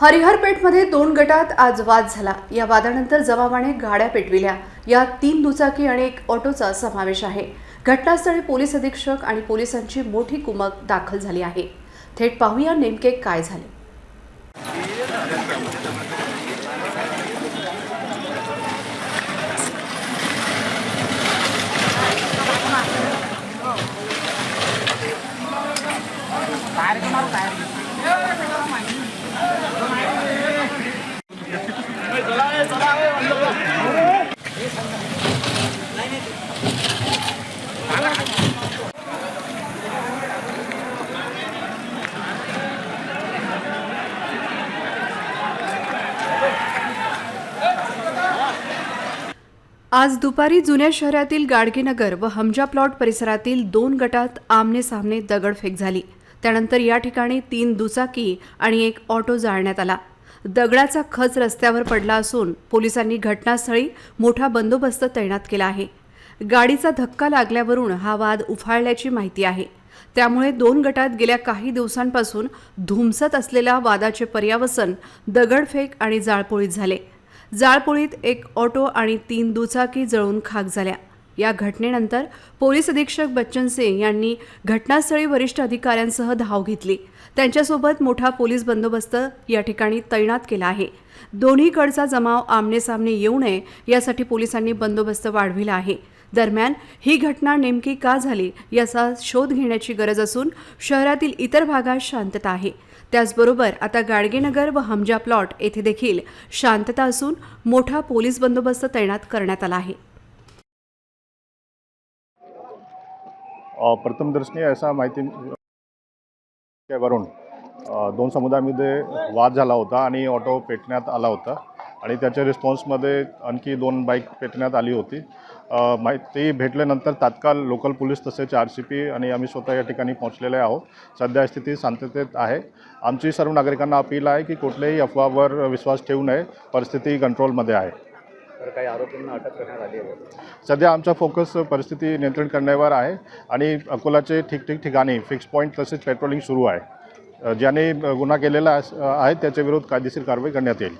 हरिहरपेठमध्ये दोन गटात आज वाद झाला. या वादानंतर जमावाने गाड्या पेटविल्या. यात तीन दुचाकी आणि एक ऑटोचा समावेश आहे. घटनास्थळी पोलीस अधीक्षक आणि पोलिसांची मोठी कुमक दाखल झाली आहे. थेट पाहूया नेमके काय झाले. आज दुपारी जुन्या शहरातील गाडगेनगर व हमजा प्लॉट परिसरातील दोन गटात आमने सामने दगडफेक झाली. त्यानंतर या ठिकाणी तीन दुचाकी आणि एक ऑटो जाळण्यात आला. दगडाचा खच रस्त्यावर पडला असून पोलिसांनी घटनास्थळी मोठा बंदोबस्त तैनात केला आहे. गाडीचा धक्का लागल्यावरून हा वाद उफाळल्याची माहिती आहे. त्यामुळे दोन गटात गेल्या काही दिवसांपासून धुमसत असलेल्या वादाचे पर्यावसन दगडफेक आणि जाळपोळीत झाले. जाळपोळीत एक ऑटो आणि तीन दुचाकी जळून खाक झाल्या. या घटनेनंतर पोलीस अधीक्षक बच्चन सिंग यांनी घटनास्थळी वरिष्ठ अधिकाऱ्यांसह धाव घेतली. त्यांच्यासोबत मोठा पोलीस बंदोबस्त या ठिकाणी तैनात केला आहे. दोन्हीकडचा जमाव आमनेसामने येऊ नये यासाठी पोलिसांनी बंदोबस्त वाढविला आहे. दरम्यान ही घटना नेमकी का झाली याचा शोध घेण्याची गरज असून शहरातील इतर भागात शांतता आहे. त्याचबरोबर आता गाडगेनगर व हमजा प्लॉट येथे देखील शांतता असून मोठा पोलीस बंदोबस्त तैनात करण्यात आला आहे. प्रथमदर्शनी असा माहिती वरून दोन समुदायामध्ये वाद झाला होता आणि ऑटो पेटण्यात आला होता. आणि त्याच्या रिस्पॉन्समध्ये आणखी दोन बाईक पेटण्यात आली होती. माहिती भेटल्यानंतर तात्काळ लोकल पोलीस तसेच आर सी पी आणि आम्ही स्वतः या ठिकाणी पोहोचलेले आहोत. सध्या स्थिती शांततेत आहे. आमची सर्व नागरिकांना अपील आहे की कुठल्याही अफवावर विश्वास ठेवू नये. परिस्थिती कंट्रोलमध्ये आहे. तर काही आरोपींना अटक करण्यात आली आहे. सध्या आमचा फोकस परिस्थिती नियंत्रण करण्यावर आहे आणि अकोलाचे ठिकठिक ठिकाणी फिक्स पॉईंट तसेच पेट्रोलिंग सुरू आहे. ज्याने गुन्हा केलेला आहे त्याच्या विरोध कायदेशीर कारवाई करण्यात येईल.